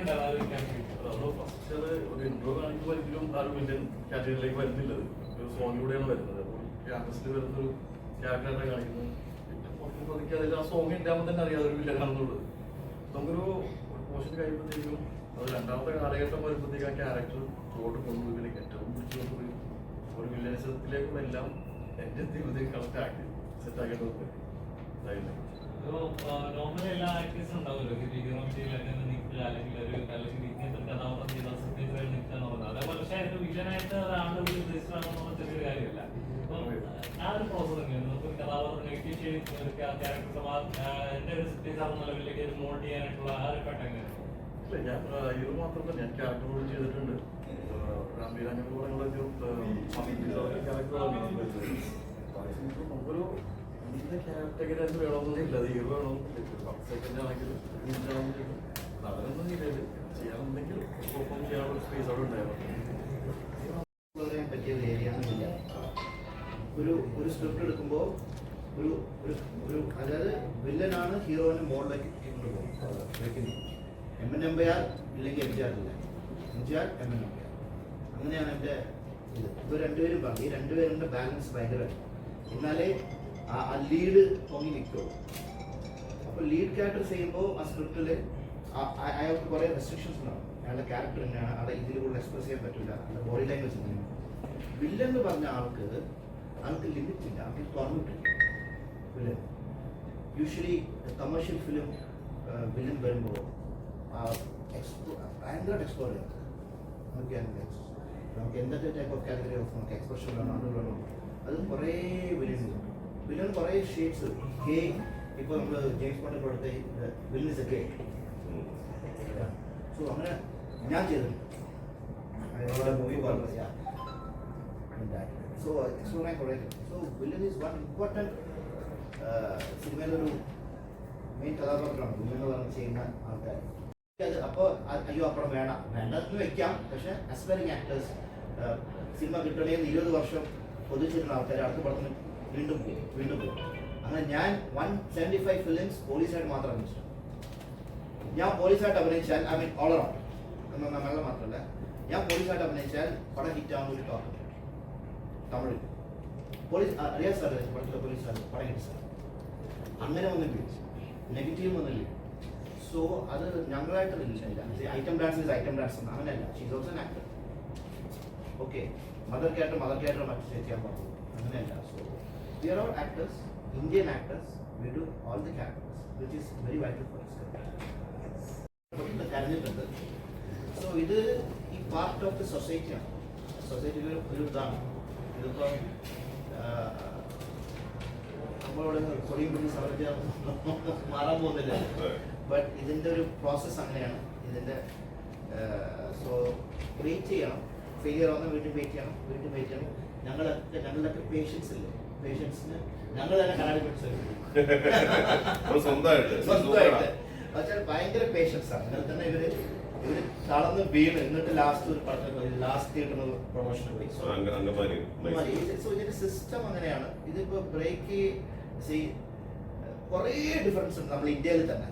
ഒരു ഒരു intro കാണിക്കുമ്പോൾ ഒരിക്കലും ആ ഒരു villain category-ലേക്ക് വരുന്നില്ല അത്. ഒരു സോങ്ങിലൂടെയാണ് വരുന്നത് അപ്പോൾ ക്യാമ്പസിൽ വരുന്ന ഒരു ക്യാരക്ടറെ കാണിക്കുന്നു പിന്നെ പുറത്ത് പതുക്കെ ആ സോങ് ഉണ്ടാകുമ്പോൾ തന്നെ അതൊരു വില്ലനാണെന്നുള്ളത് നമുക്കൊരു പോർഷൻ കഴിയുമ്പോഴത്തേക്കും അത് രണ്ടാമത്തെ കാലഘട്ടം വരുമ്പോഴത്തേക്കും ആ ക്യാരക്ടർ തോട്ട് കൊണ്ടുപോയി ഏറ്റവും പിടിച്ചു കൊണ്ടുപോയി ഒരു വില്ലേജത്തിലേക്കുള്ള എല്ലാം എന്റെ ജീവിതത്തിൽ കറക്റ്റ് ആക്കി സെറ്റ് ആക്കേണ്ടത് normally എല്ലാ ഉം ഉണ്ടാവുമല്ലോ. ഒക്കെ ഒന്ന് നിൽക്കുക, അല്ലെങ്കിൽ ഒരു അല്ലെങ്കിൽ ഇങ്ങനത്തെ ഒരു കഥാപാത്രം ചെയ്താൽ surprise ആയി നിൽക്കുക എന്നുള്ളത്. അതേപോലെ പക്ഷേ ഒരു villain ഒരാളുടെ ചെറിയൊരു കാര്യമല്ല. അപ്പൊ ആ ഒരു process എങ്ങനെയാണ്? നമുക്ക് ഒരു കഥാപാത്രം negative shade ഒരു ആ, എന്റെ ഒരു surprise ആകുന്ന ലെവലിലേക്ക് ഒരു ചെയ്യാനായിട്ടുള്ള ആ ഒരു ഘട്ടം എങ്ങനെയാണ്? ഇല്ല ഞാൻ ഇത് മാത്രമല്ല ഞാൻ ക്യാരക്ടർ ചെയ്തിട്ടുണ്ട് രാംബീർ അങ്ങനെ കൂടെയുള്ളൊരു ക്യാരക്ടർ നമുക്കൊരു വേണമെന്നൊന്നുമില്ല അത് ഹീറോ വേണമെന്നില്ല പത്ത് സെക്കൻഡ് ആണെങ്കിലും ആണെങ്കിലും. അതിനൊന്നും ചെയ്തത് ചെയ്യാനുണ്ടെങ്കിൽ പെർഫോം ചെയ്യാനുള്ള സ്പേസ് അവിടെ ഉണ്ടായിരുന്നു. ഒരു ഒരു സ്ക്രിപ്റ്റ് എടുക്കുമ്പോൾ ഒരു ഒരു ഒരു അതായത് വില്ലനാണ് ഹീറോയിനെ മോളിലേക്ക് കൊണ്ടുപോകും വെക്കുന്നത് എം എൻ എംബയാർ ഇല്ലെങ്കിൽ എം ജി ആർ ഇല്ല. M G R M N Nambiar അങ്ങനെയാണ് എന്റെ ഇത്. ഇപ്പോൾ രണ്ടുപേരും പറഞ്ഞു. ഈ രണ്ടുപേരുടെ ബാലൻസ് ഭയങ്കര എന്നാലേ ആ ലീഡ് പൊങ്ങി നിൽക്കും. അപ്പോൾ ലീഡ് ക്യാരക്ടർ ചെയ്യുമ്പോൾ ആ സ്ക്രിപ്റ്റിൽ അയാൾക്ക് കുറേ റെസ്ട്രിക്ഷൻസ് ഉണ്ടാവും. അയാളുടെ ക്യാരക്ടർ തന്നെയാണ് അവിടെ ഇതിൽ കൂടുതൽ എക്സ്പ്രസ് ചെയ്യാൻ പറ്റില്ല അയാളുടെ ബോഡി ലാംഗ്വേജ് ഇങ്ങനെയാണ് വില്ലൻ എന്ന് പറഞ്ഞ ആൾക്ക് ആൾക്ക് ലിമിറ്റ് ഇല്ല. ആൾക്ക് തുറന്നിട്ടില്ല. Villain usually commercial film villain വരുമ്പോൾ ഭയങ്കരമായിട്ട് എക്സ്പ്ലോർ ചെയ്യാം. നോക്കിയാൽ നമുക്ക് എന്തൊക്കെ ടൈപ്പ് ഓഫ് കാറ്റഗറി ഓഫ് നമുക്ക് എക്സ്പ്രഷൻ വേണം അത് വേണം അത് കുറേ വില്ലൻ വില്ലൻ കുറേ ഷേപ്സ് ഗേ ഇപ്പോൾ നമ്മൾ ജെയിംസ് ബോണ്ട് കൊടുത്ത villain is a gay so അങ്ങനെ ഞാൻ ചെയ്തിട്ടുണ്ട്. മൂവി പറഞ്ഞു സോ എക്സ്പ്ലോർ ചെയ്യാൻ കുറേ so villain is one important സിനിമയിലൊരു main കഥാപാത്രമാണ്. വില്ലൻ എന്ന് പറഞ്ഞ് ചെയ്യുന്ന ആൾക്കാർ അത് അപ്പോൾ അയ്യോ അപ്പുറം വേണം. വേണ്ടെന്ന് വെക്കാം. പക്ഷേ അസ്പയറിങ് ആക്ടേഴ്സ് സിനിമ കിട്ടണേന്ന് ഇരുപത് വർഷം പൊതിച്ചിരുന്ന ആൾക്കാർ അടുത്ത പടത്തിന് വീണ്ടും പോകും വീണ്ടും പോകും അങ്ങനെ ഞാൻ വൺ സെവന്റി ഫൈവ് ഫിലിംസ് പോലീസായിട്ട് മാത്രം അഭിനയിച്ചു. ഞാൻ പോലീസായിട്ട് അഭിനയിച്ചാൽ ഐ മീൻ ഓൾ അറൗണ്ട് എന്ന നമ്മളെ മാത്രമല്ല. ഞാൻ പോലീസായിട്ട് അഭിനയിച്ചാൽ പടം ഹിറ്റാകുന്ന ഒരു ടോക്ക് തമിഴിൽ. പോലീസ് ആ, അറിയാം സാർ പടത്തിലെ പോലീസ് സാർ പടം ഹിറ്റ് സാർ. അങ്ങനെ ഒന്നില്ല നെഗറ്റീവ് ഒന്നില്ല സോ അത് ഞങ്ങളായിട്ട് ഞങ്ങളായിട്ടില്ല item dance is item dance അങ്ങനെയല്ല. She's also actor okay mother character mother character മറ്റു ചെയ്യാൻ പാടുള്ളൂ അങ്ങനെയല്ല. So we are all actors Indian actors we do all the characters which is very vital for കരഞ്ഞിട്ടുണ്ട് so ഇത് ഈ part of the സൊസൈറ്റിയാണ് സൊസൈറ്റിയിൽ ഒരു ഇതാണ് ഇതിപ്പോൾ നമ്മളോട് കൊടിയും പിടിച്ച് സമരത്തിൽ മാറാൻ പോകുന്നില്ല. ബട്ട് ഇതിന്റെ ഒരു പ്രോസസ്സ് അങ്ങനെയാണ്. ഇതിന്റെ സോ വെയിറ്റ് ചെയ്യണം. ഫെയിലിയർ ആവുന്ന വീട്ടിൽ വെയിറ്റ് ചെയ്യണം. വീട്ടിൽ വെയിറ്റ് ചെയ്യണം. ഞങ്ങളൊക്കെ ഞങ്ങളുടെയൊക്കെ പേഷ്യൻസ് ഇല്ലേ? പേഷ്യൻസിന് ഞങ്ങൾ തന്നെ കണ്ണാടി നമ്മൾ സ്വന്തമായിട്ട്. സ്വന്തമായിട്ട്. പക്ഷേ ഭയങ്കര പേഷ്യൻസ് ആണ്. അങ്ങനെ തന്നെ ഇവർ ഇവർ തളർന്ന് വീണ് എന്നിട്ട് ലാസ്റ്റ് ഒരു പടത്തിൽ പോയി. ലാസ്റ്റ് കിട്ടുന്ന പ്രൊമോഷൻ പോയി സോ ഇതിന്റെ സിസ്റ്റം അങ്ങനെയാണ്. ഇതിപ്പോ ബ്രേക്ക് കുറേ ഡിഫറൻസ് ഉണ്ട് നമ്മൾ ഇന്ത്യയിൽ തന്നെ.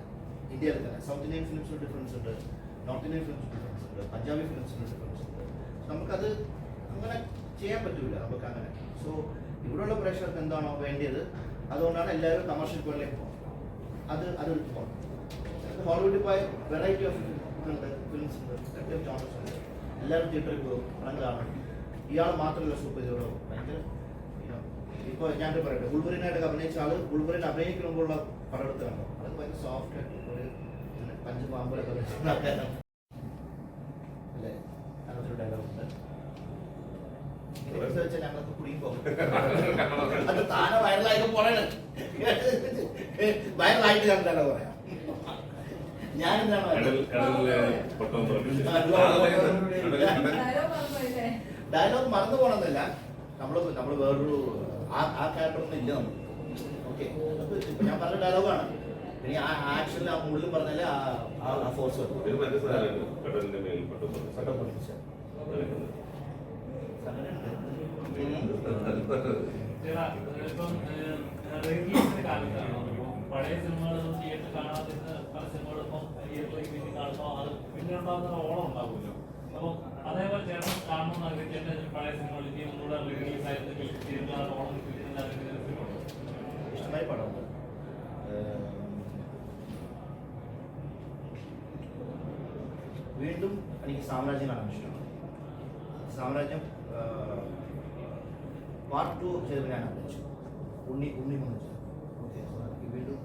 ഇന്ത്യയിൽ തന്നെ. സൗത്ത് ഇന്ത്യൻ ഫിലിംസിന് ഡിഫറൻസ് ഉണ്ട്. നോർത്ത് ഇന്ത്യൻ ഫിലിംസിന് ഡിഫറൻസ് ഉണ്ട്. പഞ്ചാബി ഫിലിംസിന് ഡിഫറൻസ് ഉണ്ട്. നമുക്കത് അങ്ങനെ ചെയ്യാൻ പറ്റൂല. നമുക്ക് അങ്ങനെ സോ ഇവിടെയുള്ള പ്രേക്ഷകർക്ക് എന്താണോ വേണ്ടത് അതുകൊണ്ടാണ് എല്ലാവരും കമേഴ്ഷ്യൽ പോയിലേക്ക് പോകുന്നത്. അത് അതൊരു പോകണം ഹോളിവുഡിൽ പോയ വെറൈറ്റി ഓഫ് ഉണ്ട്. ഫിലിംസ് ഉണ്ട്. ഓഫ് ഉണ്ട്. എല്ലാവരും തിയേറ്ററിൽ പോകും. പടം കാണും. ഇയാൾ മാത്രമല്ല സൂപ്പർ ഹീറോ ഭയങ്കര ഇപ്പോൾ ഞാൻ പറയട്ടെ. ഉൾവറിനായിട്ട് അഭിനയിച്ച ആൾ ഉൾവറിൻ അഭിനയിക്കുമ്പോഴുള്ള പടം എടുത്ത് കണ്ടോ അത് ഭയങ്കര സോഫ്റ്റ് ആയിട്ട് ഒരു പഞ്ചു പാമ്പൊക്കെ അല്ലേ? അങ്ങനത്തെ ഒരു ഡയലോഗ് ഉണ്ട്. ഇതിനെക്കുറിച്ച് വെച്ചാൽ ഞങ്ങൾക്ക് കുടുങ്ങി പോകും. അത് താനെ വൈറലായിട്ട് പോണേ വൈറലായിട്ട് ഞാൻ ഡയലോഗ് പറയാം? ഞാൻ ഡയലോഗ് മറന്നു പോണെന്നല്ല. നമ്മൾ നമ്മൾ വേറൊരു ആ ആ ക്യാരക്ടറൊന്നും ഇല്ല നമ്മൾ ഓക്കെ ഞാൻ പറഞ്ഞ ഡയലോഗാണ് ഇനി ആ ആക്ഷനിൽ ആ മുകളിൽ പറഞ്ഞാലേ ആ ഫോഴ്സ് വരും. കടലിന്റെ മേൽ പല സിനിമകളും ഇപ്പം തിയേറ്ററിലേക്ക് വീണ്ടും കാണുമ്പോൾ അത് വീണ്ടും ഉണ്ടാകുന്ന ഒരു ഓളം ഉണ്ടാവുമല്ലോ. അപ്പൊ അതേപോലെ? ഇഷ്ടമായി പടം വീണ്ടും എനിക്ക് സാമ്രാജ്യം കാണാൻ ഇഷ്ടമാണ്. സാമ്രാജ്യം പാർട്ട് ടു ചെയ്തപ്പോൾ ഞാൻ ആഗ്രഹിച്ചു ഉണ്ണി ഉണ്ണി എന്ന് വെച്ചു ഓക്കെ എനിക്ക് വീണ്ടും